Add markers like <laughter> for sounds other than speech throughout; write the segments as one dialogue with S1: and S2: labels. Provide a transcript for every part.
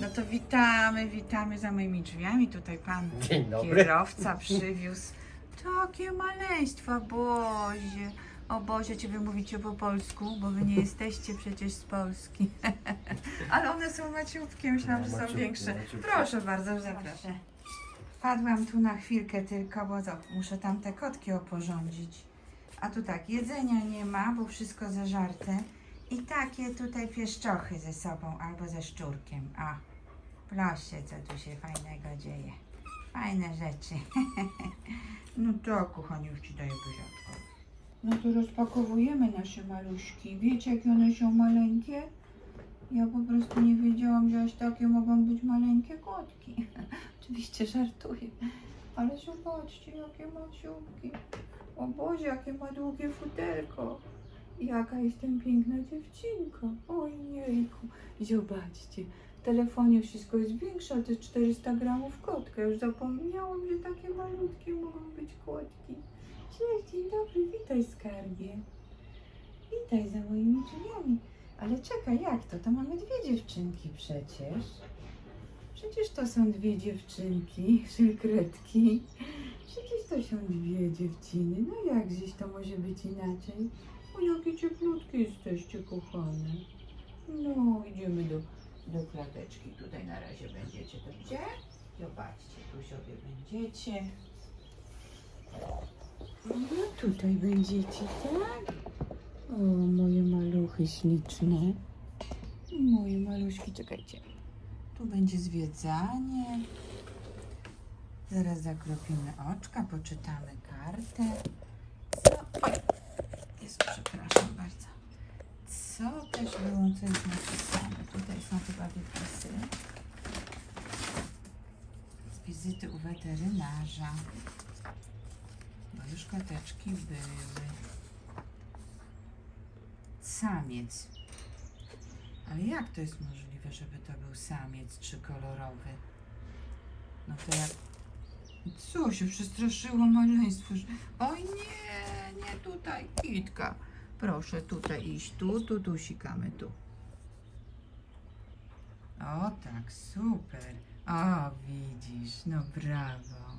S1: No to witamy, witamy za moimi drzwiami. Tutaj pan
S2: Dzień dobry.
S1: kierowca przywiózł takie maleństwa, Bozie. O Bozie, czy wy mówicie po polsku, bo wy nie jesteście przecież z Polski. <laughs> Ale one są maciutkie, myślałam,
S2: No,
S1: że są większe. Proszę bardzo, zapraszam. Padłam tu na chwilkę tylko, bo to, muszę tam te kotki oporządzić. A tu tak, jedzenia nie ma, bo wszystko zażarte. I takie tutaj pieszczochy ze sobą albo ze szczurkiem. A, proszę, co tu się fajnego dzieje. Fajne rzeczy. <laughs> no to, kochaniówki, daję buziotko. No to rozpakowujemy nasze maluszki. Wiecie, jakie one są maleńkie? Ja po prostu nie wiedziałam, że aż takie mogą być maleńkie kotki. <laughs> Oczywiście żartuję. Ale zobaczcie, jakie maciubki. O Boże, jakie ma długie futerko. Jaka jestem piękna dziewczynka. Oj jejku. Zobaczcie. W telefonie wszystko jest większe, ale to jest 400 gramów kotka. Już zapomniałam, że takie malutkie mogą być kotki. Cześć, dzień dobry, witaj skarbie. Witaj za moimi drzwiami. Ale czekaj, jak to? To mamy dwie dziewczynki przecież. Przecież to są dwie dziewczynki, <laughs> szylkretki. Przecież to są dwie dziewczyny. No jakżeś to może być inaczej? O, jakie cieplutkie jesteście, kochane. No, idziemy do, do klateczki. Tutaj na razie będziecie. To gdzie? Zobaczcie, tu sobie będziecie. No tutaj będziecie, tak? O, moje maluchy śliczne. Moje maluszki, czekajcie. Tu będzie zwiedzanie. Zaraz zakropimy oczka, poczytamy kartę. Co? Oj, przepraszam bardzo. Co też było, co jest napisane? Tutaj są chyba wypisy. Z wizyty u weterynarza. Bo już koteczki były. Samiec. Ale jak to jest możliwe, żeby to był samiec trzykolorowy? No to jak... Co się przestraszyło maleństwo? Oj nie, nie tutaj, Kitka. Proszę tutaj iść, tu, tu, tu sikamy, tu. O tak, super. O, widzisz, no brawo.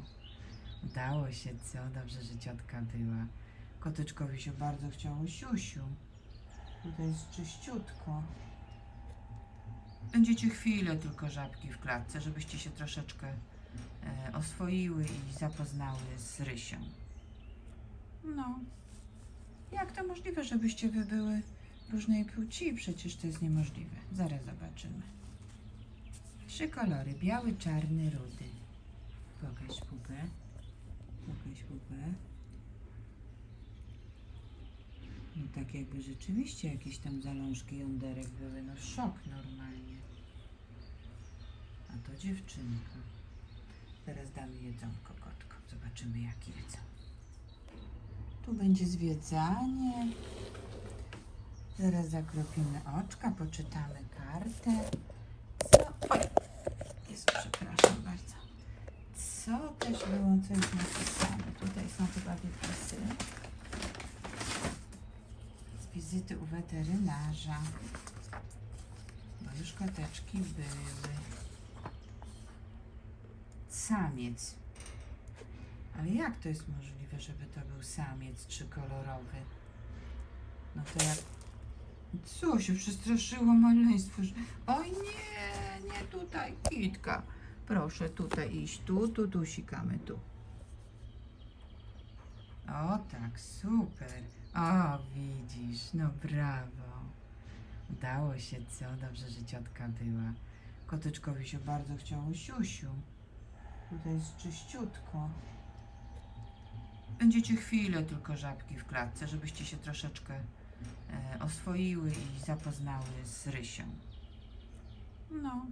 S1: Udało się, co? Dobrze, że ciotka była. Kotyczkowi się bardzo chciało siusiu. Tutaj jest czyściutko. Będziecie chwilę tylko żabki w klatce, żebyście się troszeczkę oswoiły i zapoznały z Rysią. No. Jak to możliwe, żebyście wy były różnej płci? Przecież to jest niemożliwe. Zaraz zobaczymy. Trzy kolory. Biały, czarny, rudy. Pokaż pupę. Pokaż pupę. No tak jakby rzeczywiście jakieś tam zalążki jąderek były. No szok normalnie. A to dziewczynka. Teraz damy jedzonko kotkom. Zobaczymy jak jedzą. Tu będzie zwiedzanie. Zaraz zakropimy oczka, poczytamy kartę. Co? Oj, Jezu, przepraszam bardzo. Co też było, co jest napisane? Tutaj są chyba wypisy. Z wizyty u weterynarza. Bo już koteczki były. Samiec. Ale jak to jest możliwe, żeby to był samiec trzykolorowy? No to jak... Co się przestraszyło maleństwo? Oj nie, nie tutaj, Kitka. Proszę tutaj iść, tu, tu, tu sikamy, tu. O tak, super. O, widzisz, no brawo. Udało się, co? Dobrze, że ciotka była. Kotyczkowi się bardzo chciało siusiu. Tutaj jest czyściutko. Będziecie chwilę tylko żabki w klatce, żebyście się troszeczkę e, oswoiły i zapoznały z Rysią. No.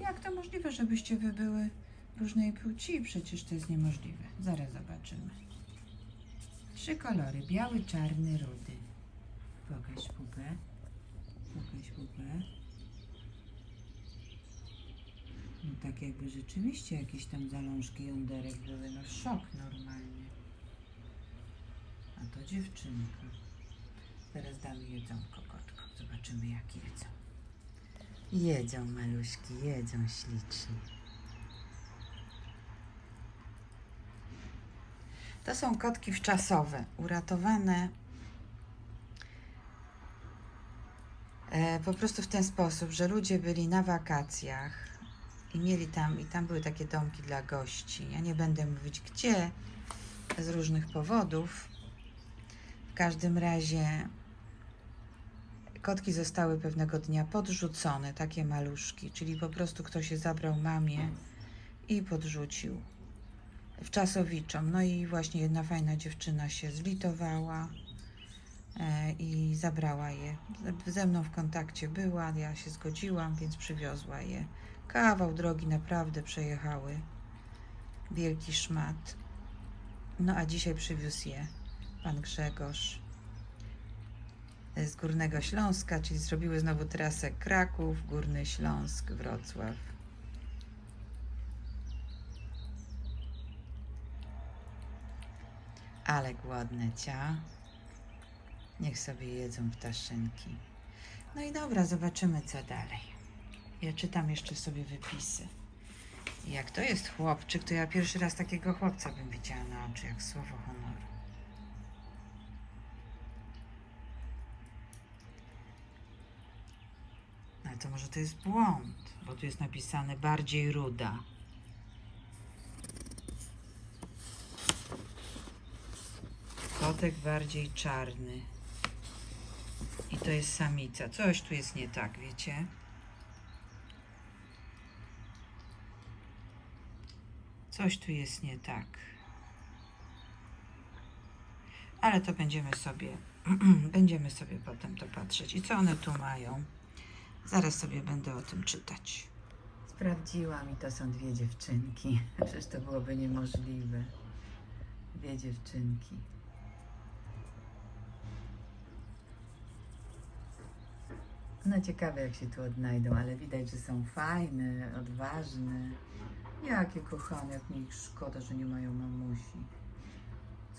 S1: Jak to możliwe, żebyście wy były różnej płci? Przecież to jest niemożliwe. Zaraz zobaczymy. Trzy kolory. Biały, czarny, rudy. Pokaż pupę. Pokaż pupę. No tak jakby rzeczywiście jakieś tam zalążki jąderek były. No szok normalnie. A to dziewczynka. Teraz damy jedzonko kotkom. Zobaczymy jak jedzą. Jedzą maluszki, jedzą ślicznie. To są kotki wczasowe, uratowane e, po prostu w ten sposób, że ludzie byli na wakacjach i mieli tam, i tam były takie domki dla gości. Ja nie będę mówić gdzie, z różnych powodów. W każdym razie kotki zostały pewnego dnia podrzucone, takie maluszki, czyli po prostu ktoś je zabrał mamie i podrzucił wczasowiczom. No i właśnie jedna fajna dziewczyna się zlitowała i zabrała je. Ze- mną w kontakcie była, ja się zgodziłam, więc przywiozła je. Kawał drogi naprawdę przejechały. Wielki szmat. No a dzisiaj przywiózł je pan Grzegorz z Górnego Śląska, czyli zrobiły znowu trasę Kraków, Górny Śląsk, Wrocław. Ale głodne cia. Niech sobie jedzą ptaszynki. No i dobra, zobaczymy co dalej. Ja czytam jeszcze sobie wypisy. Jak to jest chłopczyk, to ja pierwszy raz takiego chłopca bym widziała na oczy, jak słowo honoru. No to może to jest błąd, bo tu jest napisane bardziej ruda. Kotek bardziej czarny. To jest samica. Coś tu jest nie tak, wiecie? Coś tu jest nie tak. Ale to będziemy sobie, <clears throat> będziemy sobie potem to patrzeć. I co one tu mają? Zaraz sobie będę o tym czytać. Sprawdziłam i to są dwie dziewczynki. <laughs> Przecież to byłoby niemożliwe. Dwie dziewczynki. No ciekawe jak się tu odnajdą, ale widać, że są fajne, odważne. Jakie kochane, jak mi ich szkoda, że nie mają mamusi.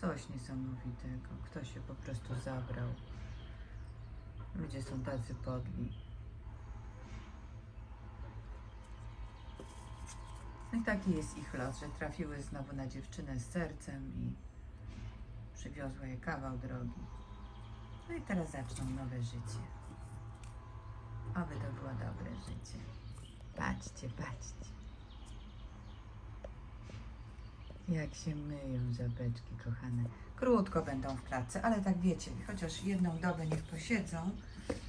S1: Coś niesamowitego. Ktoś się po prostu zabrał. Ludzie są tacy podli. No i taki jest ich los, że trafiły znowu na dziewczynę z sercem i przywiozła je kawał drogi. No i teraz zaczną nowe życie. Dobre życie. Patrzcie, patrzcie. Jak się myją żabeczki, kochane. Krótko będą w klatce, ale tak wiecie, chociaż jedną dobę niech posiedzą,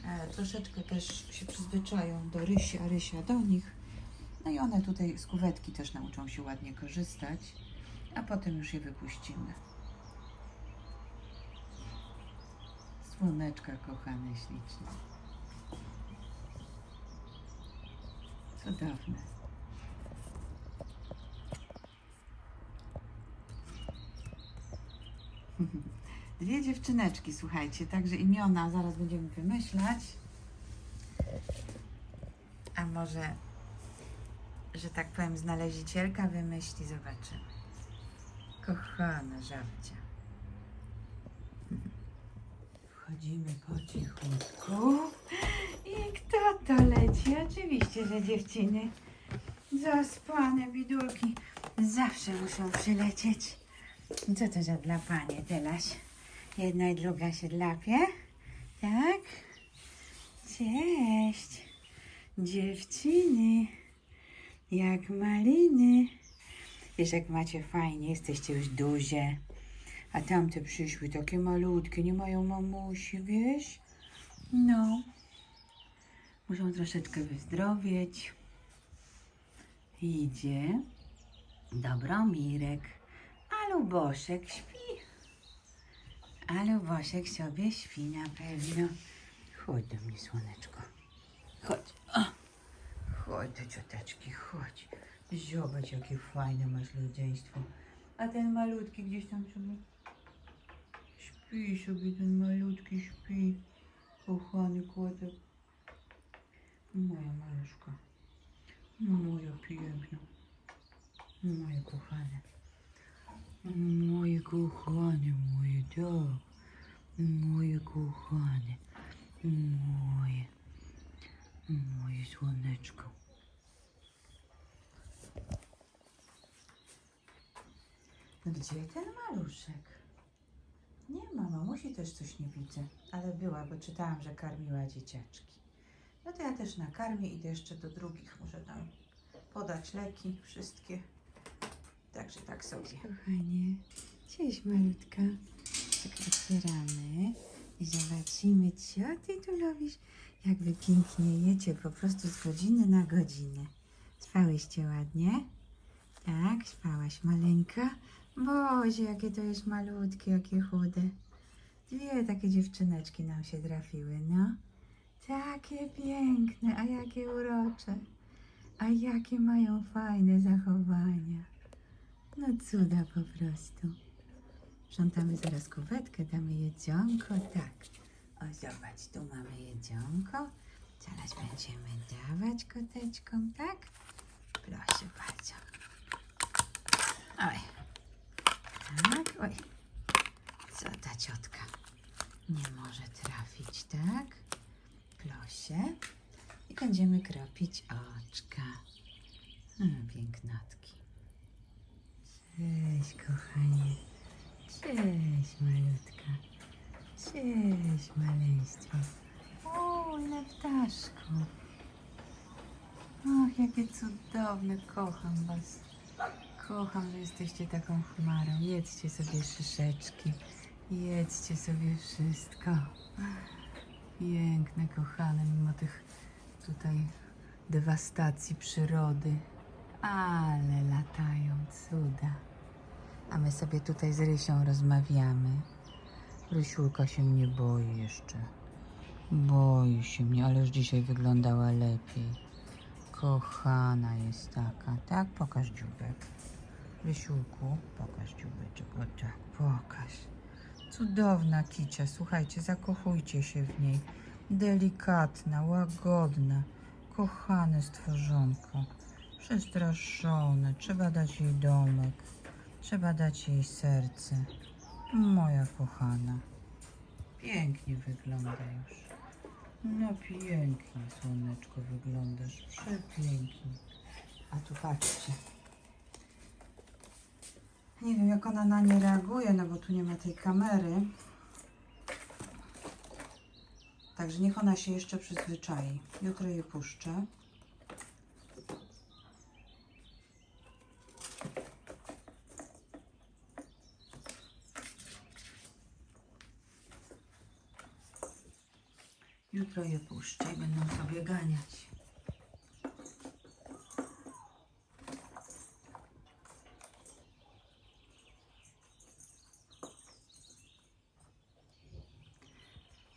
S1: e, troszeczkę też się przyzwyczają do Rysi, a Rysia do nich. No i one tutaj z kuwetki też nauczą się ładnie korzystać, a potem już je wypuścimy. Słoneczka kochane, śliczne. <laughs> Dwie dziewczyneczki, słuchajcie, także imiona zaraz będziemy wymyślać. A może, że tak powiem, znalezicielka wymyśli, zobaczymy. Kochana żabcia. <laughs> Wchodzimy po cichutku. I kto to leci? Oczywiście, że dziewczyny. Zaspane bidulki zawsze muszą przylecieć. Co to za dla panie teraz? Jedna i druga się drapie? Tak? Cześć. Dziewczyny. Jak maliny. Wiesz, jak macie fajnie, jesteście już duże. A tamte przyszły takie malutkie, nie mają mamusi, wiesz? No. Muszą troszeczkę wyzdrowieć. Idzie Dobromirek, a Luboszek śpi. A Luboszek sobie śpi na pewno. Chodź do mnie, słoneczko. Chodź. O. Chodź do cioteczki, chodź. Zobacz, jakie fajne masz rodzeństwo. A ten malutki gdzieś tam sobie... Śpi sobie, ten malutki śpi. Kochany kotek. Moja maluszka. Moja piękna. Moje kochane. Moje kochane, moje tak. Moje kochane. Moje. Moje słoneczko. No gdzie ten maluszek? Nie ma, mamusi też coś nie widzę. Ale była, bo czytałam, że karmiła dzieciaczki. No to ja też nakarmię, idę jeszcze do drugich. Muszę tam podać leki, wszystkie. Także tak sobie. Kochanie, cześć malutka. Tak otwieramy i zobaczymy, co ty tu robisz. Jak wy pięknie jecie, po prostu z godziny na godzinę. Spałyście ładnie? Tak, spałaś maleńka. Boże, jakie to jest malutkie, jakie chude. Dwie takie dziewczyneczki nam się trafiły, no. Takie piękne, a jakie urocze. A jakie mają fajne zachowania. No cuda po prostu. Sprzątamy zaraz kuwetkę, damy jedzonko, tak. O, zobacz, tu mamy jedzonko. Zaraz będziemy dawać koteczkom, tak? Proszę bardzo. Oj. Tak, oj. Co ta ciotka nie może trafić, tak? I będziemy kropić oczka. Hmm, pięknotki. Cześć, kochanie. Cześć, malutka. Cześć, maleństwo. O, ile ptaszków. Och, jakie cudowne. Kocham was. Kocham, że jesteście taką chmarą. Jedzcie sobie szyszeczki. Jedzcie sobie wszystko. Piękne, kochane, mimo tych tutaj dewastacji przyrody. Ale latają cuda. A my sobie tutaj z Rysią rozmawiamy. Rysiulka się mnie boi jeszcze. Boi się mnie, ale już dzisiaj wyglądała lepiej. Kochana jest taka. Tak, pokaż dziubek. Rysiulku, pokaż dziubeczek. Cudowna kicia, słuchajcie, zakochujcie się w niej. Delikatna, łagodna, kochane stworzonko. Przestraszone, trzeba dać jej domek, trzeba dać jej serce. Moja kochana. Pięknie wygląda już. No pięknie, słoneczko, wyglądasz. Przepięknie. A tu patrzcie. Nie wiem, jak ona na nie reaguje, no bo tu nie ma tej kamery. Także niech ona się jeszcze przyzwyczai. Jutro je puszczę. Jutro je puszczę i będą sobie ganiać.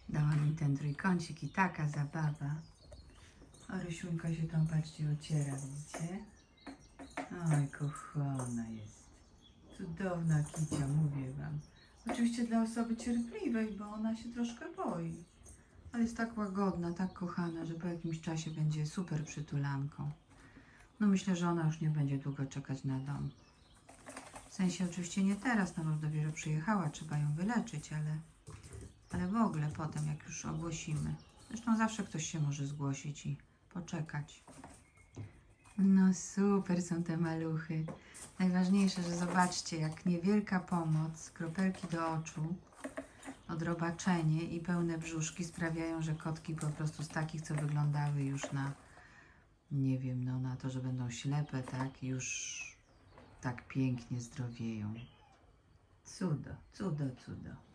S1: Dałam mi ten trójkącik i taka zabawa. A Rysiulka się tam, patrzcie, ociera, widzicie? Oj, kochana jest. Cudowna kicia, mówię wam. Oczywiście dla osoby cierpliwej, bo ona się troszkę boi. Ale jest tak łagodna, tak kochana, że po jakimś czasie będzie super przytulanką. No myślę, że ona już nie będzie długo czekać na dom. W sensie oczywiście nie teraz, no bo dopiero przyjechała, trzeba ją wyleczyć, ale, ale w ogóle potem, jak już ogłosimy. Zresztą zawsze ktoś się może zgłosić i poczekać. No super są te maluchy. Najważniejsze, że zobaczcie, jak niewielka pomoc, kropelki do oczu, odrobaczenie i pełne brzuszki sprawiają, że kotki po prostu z takich, co wyglądały już na, nie wiem, no na to, że będą ślepe, tak, już tak pięknie zdrowieją. Cudo, cudo, cudo.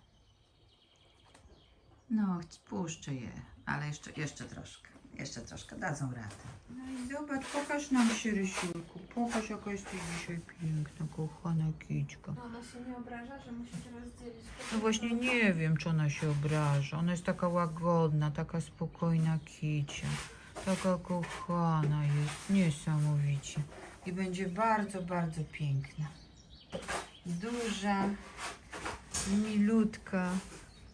S1: No, puszczę je, ale jeszcze, jeszcze troszkę, jeszcze troszkę, dadzą radę. No i zobacz, pokaż nam się, Rysiulku, pokaż, jaka jesteś dzisiaj piękna, kochana kiczka.
S2: No ona się nie obraża, że musicie rozdzielić.
S1: No właśnie nie wiem, czy ona się obraża. Ona jest taka łagodna, taka spokojna kicia. Taka kochana jest, niesamowicie. I będzie bardzo, bardzo piękna. Duża, milutka,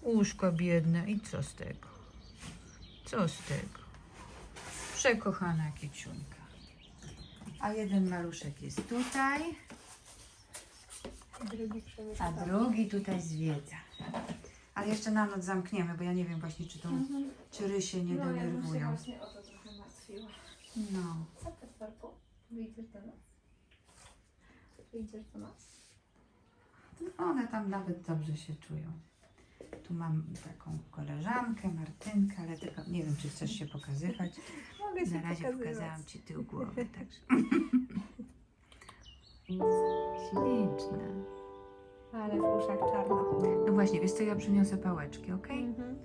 S1: łóżko biedne. I co z tego? Co z tego? Przekochana kiciunka. A jeden maluszek jest tutaj.
S2: Drugi
S1: A drugi tutaj zwiedza. Ale jeszcze na noc zamkniemy, bo ja nie wiem właśnie, czy, tą, czy rysie nie
S2: no, ja bym się
S1: denerwują.
S2: właśnie o to trochę martwiła.
S1: No.
S2: Co ty, Farku? Wyjdziesz do nas? Wyjdziesz do nas?
S1: One tam nawet dobrze się czują. Tu mam taką koleżankę, Martynkę, ale tylko nie wiem, czy chcesz się pokazywać.
S2: Mogę
S1: Na razie pokazałam Ci tył głowy, także. <laughs> Śliczne.
S2: Ale w uszach czarno.
S1: No właśnie, wiesz co, ja przyniosę pałeczki, ok?
S2: Mhm.